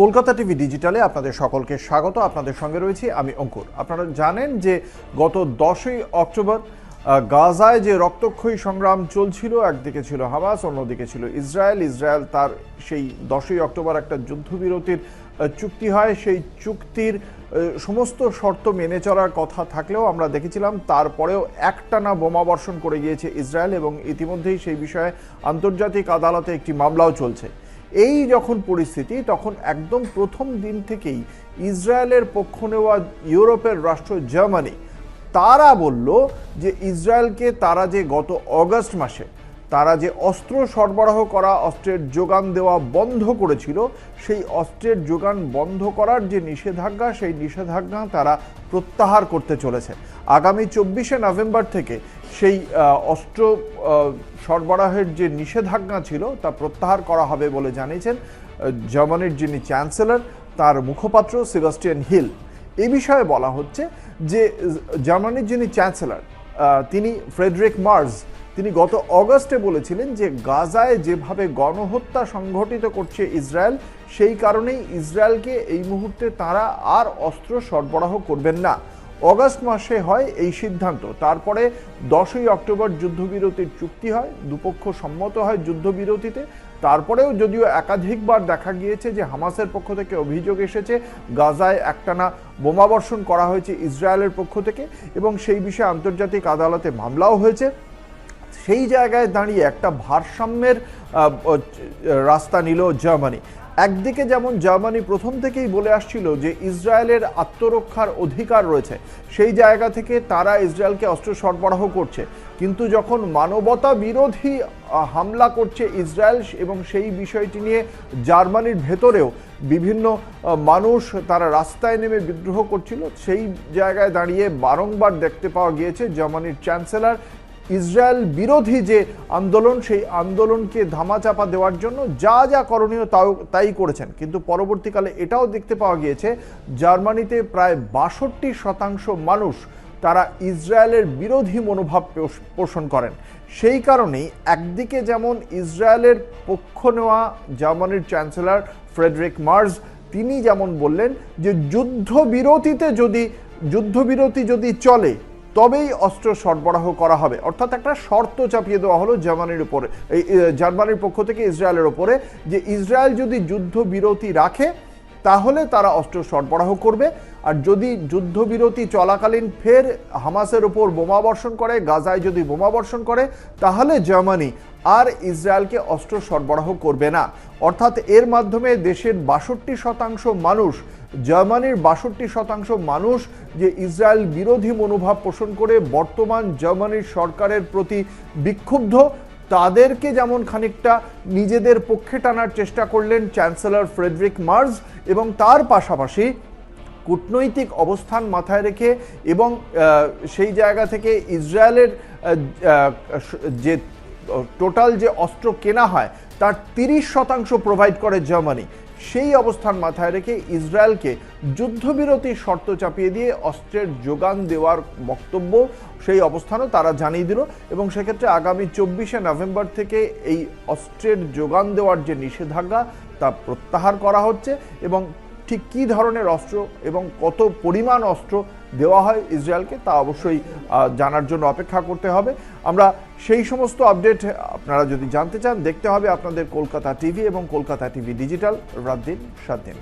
Kolkata TV ডিজিটালে আপনাদের সকলকে স্বাগত। আপনাদের সঙ্গে রয়েছি আমি অঙ্কুর। আপনারা জানেন যে গত দশই অক্টোবর গাজায় যে রক্তক্ষয়ী সংগ্রাম চলছিল, একদিকে ছিল হামাস, অন্যদিকে ছিল ইসরায়েল। ইসরায়েল তার সেই দশই অক্টোবর একটা যুদ্ধবিরতির চুক্তি হয়। সেই চুক্তির সমস্ত শর্ত মেনে চলার কথা থাকলেও আমরা দেখেছিলাম, তারপরেও একটানা বোমা বর্ষণ করে গিয়েছে ইসরায়েল এবং ইতিমধ্যেই সেই বিষয়ে আন্তর্জাতিক আদালতে একটি মামলাও চলছে। এই যখন পরিস্থিতি, তখন একদম প্রথম দিন থেকেই ইসরায়েলের পক্ষ নেওয়া ইউরোপের রাষ্ট্র জার্মানি, তারা বলল যে ইসরায়েলকে তারা যে গত অগস্ট মাসে তারা যে অস্ত্র সরবরাহ করা, অস্ত্রের যোগান দেওয়া বন্ধ করেছিল, সেই অস্ত্রের যোগান বন্ধ করার যে নিষেধাজ্ঞা, সেই নিষেধাজ্ঞা তারা প্রত্যাহার করতে চলেছে। আগামী চব্বিশে নভেম্বর থেকে সেই অস্ত্র সরবরাহের যে নিষেধাজ্ঞা ছিল, তা প্রত্যাহার করা হবে বলে জানিয়েছেন জার্মানির যিনি চ্যান্সেলর, তার মুখপাত্র সেবাস্টিয়ান হিল। এ বিষয়ে বলা হচ্ছে যে, জার্মানির যিনি চ্যান্সেলর তিনি ফ্রেডরিক মার্জ তিনি গত অগস্টে বলেছিলেন যে গাজায় যেভাবে গণহত্যা সংঘটিত করছে ইসরায়েল, সেই কারণেই ইসরায়েলকে এই মুহূর্তে তারা আর অস্ত্র সরবরাহ করবেন না। অগস্ট মাসে হয় এই সিদ্ধান্ত। তারপরে দশই অক্টোবর যুদ্ধবিরতির চুক্তি হয়, দুপক্ষ সম্মত হয় যুদ্ধবিরতিতে। তারপরেও যদিও একাধিকবার দেখা গিয়েছে যে হামাসের পক্ষ থেকে অভিযোগ এসেছে, গাজায় একটানা বোমাবর্ষণ করা হয়েছে ইসরায়েলের পক্ষ থেকে এবং সেই বিষয়ে আন্তর্জাতিক আদালতে মামলাও হয়েছে। সেই জায়গায় দাঁড়িয়ে একটা ভারসাম্যের রাস্তা নিল জার্মানি। একদিকে যেমন জার্মানি প্রথম থেকেই বলে আসছিল যে ইসরায়েলের আত্মরক্ষার অধিকার রয়েছে, সেই জায়গা থেকে তারা ইসরায়েলকে অস্ত্র সরবরাহ করছে। কিন্তু যখন মানবতা বিরোধী হামলা করছে ইসরায়েল এবং সেই বিষয়টি নিয়ে জার্মানির ভেতরেও বিভিন্ন মানুষ তারা রাস্তায় নেমে বিদ্রোহ করছিল, সেই জায়গায় দাঁড়িয়ে বারংবার দেখতে পাওয়া গিয়েছে জার্মানির চ্যান্সেলর ইসরায়েল বিরোধী যে আন্দোলন, সেই আন্দোলনকে ধামাচাপা দেওয়ার জন্য যা যা করণীয় তাও তাই করেছেন। কিন্তু পরবর্তীকালে এটাও দেখতে পাওয়া গিয়েছে, জার্মানিতে প্রায় বাষট্টি শতাংশ মানুষ তারা ইসরায়েলের বিরোধী মনোভাব পোষ- পোষণ করেন। সেই কারণেই একদিকে যেমন ইসরায়েলের পক্ষ নেওয়া জার্মানির চ্যান্সেলর ফ্রেডরিক মার্জ, তিনি যেমন বললেন যে যুদ্ধবিরতিতে যদি, যুদ্ধবিরতি যদি চলে তবেই অস্ত্র সরবরাহ করা হবে। অর্থাৎ একটা শর্ত চাপিয়ে দেওয়া হলো জার্মানির উপরে। জার্মানির পক্ষ থেকে ইসরায়েলের ওপরে যে ইসরায়েল যদি যুদ্ধবিরতি রাখে তাহলে তারা অস্ত্র সরবরাহ করবে। আর যদি যুদ্ধবিরতি চলাকালীন ফের হামাসের উপর বোমা বর্ষণ করে, গাজায় যদি বোমা বর্ষণ করে, তাহলে জার্মানি আর ইসরায়েলকে অস্ত্র সরবরাহ করবে না। অর্থাৎ এর মাধ্যমে দেশের বাষট্টি শতাংশ মানুষ, জার্মানির বাষট্টি শতাংশ মানুষ যে ইসরায়েল বিরোধী মনোভাব পোষণ করে, বর্তমান জার্মানির সরকারের প্রতি বিক্ষুব্ধ তাদেরকে যেমন খানিকটা নিজেদের পক্ষে টানার চেষ্টা করলেন চ্যান্সেলর ফ্রেডরিক মার্জ এবং তার পাশাপাশি কূটনৈতিক অবস্থান মাথায় রেখে এবং সেই জায়গা থেকে ইসরায়েলের যে টোটাল যে অস্ত্র কেনা হয়, তার তিরিশ শতাংশ প্রোভাইড করে জার্মানি। সেই অবস্থান মাথায় রেখে ইসরায়েলকে যুদ্ধবিরতি শর্ত চাপিয়ে দিয়ে অস্ত্রের যোগান দেওয়ার বক্তব্য সেই অবস্থানও তারা জানিয়ে দিল এবং সেক্ষেত্রে আগামী চব্বিশে নভেম্বর থেকে এই অস্ত্রের যোগান দেওয়ার যে নিষেধাজ্ঞা তা প্রত্যাহার করা হচ্ছে এবং ঠিক কী ধরনের অস্ত্র এবং কত পরিমাণ অস্ত্র দেওয়া হয় ইসরায়েলকে তা অবশ্যই জানার জন্য অপেক্ষা করতে হবে। আমরা সেই সমস্ত আপডেট, আপনারা যদি জানতে চান, দেখতে হবে আপনাদের কলকাতা টিভি এবং কলকাতা টিভি ডিজিটাল। রাত দিন, সাত দিন।